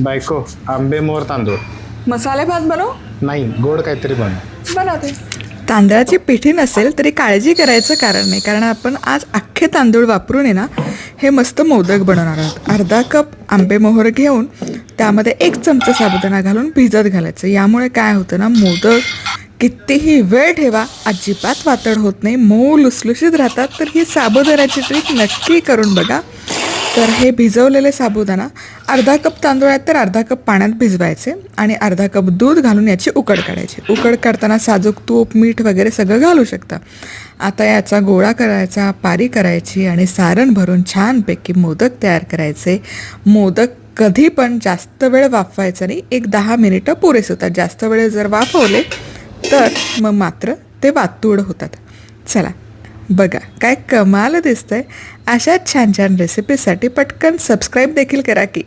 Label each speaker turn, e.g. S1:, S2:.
S1: बायको आंबे मोर तांदूळ.
S2: मसाले भात बनव?
S1: नाही गोड काहीतरी बनव.
S2: बनवते
S3: तांदळाची पिठी नसेल तरी काळजी करायचं कारण नाही कारण आपण आज अख्खे तांदूळ वापरून आहे ना हे मस्त मोदक बनवणार आहोत. अर्धा कप आंबे मोहर घेऊन त्यामध्ये एक चमचा साबुदाणा घालून भिजत घालायचं. यामुळे काय होतं ना मोदक कितीही वेळ ठेवा अजिबात वातड होत नाही मऊ लुसलुशीत राहतात. तर ही साबुदाण्याची ट्रिक नक्की करून बघा. तर हे भिजवलेले साबुदाणा अर्धा कप तांदूळ आहेत तर अर्धा कप पाण्यात भिजवायचे आणि अर्धा कप दूध घालून याची उकड काढायची. उकड काढताना साजूक तूप मीठ वगैरे सगळं घालू शकता. आता याचा गोळा करायचा पारी करायची आणि सारण भरून छानपैकी मोदक तयार करायचे. मोदक कधी पण जास्त वेळ वाफवायचा नाही एक दहा मिनिटं पुरेसे होतात. जास्त वेळ जर वाफवले तर मग मात्र ते वातूड होतात. चला बघा काय कमाल दिसतंय. अशाच छान छान रेसिपीसाठी पटकन सबस्क्राईब देखील करा की.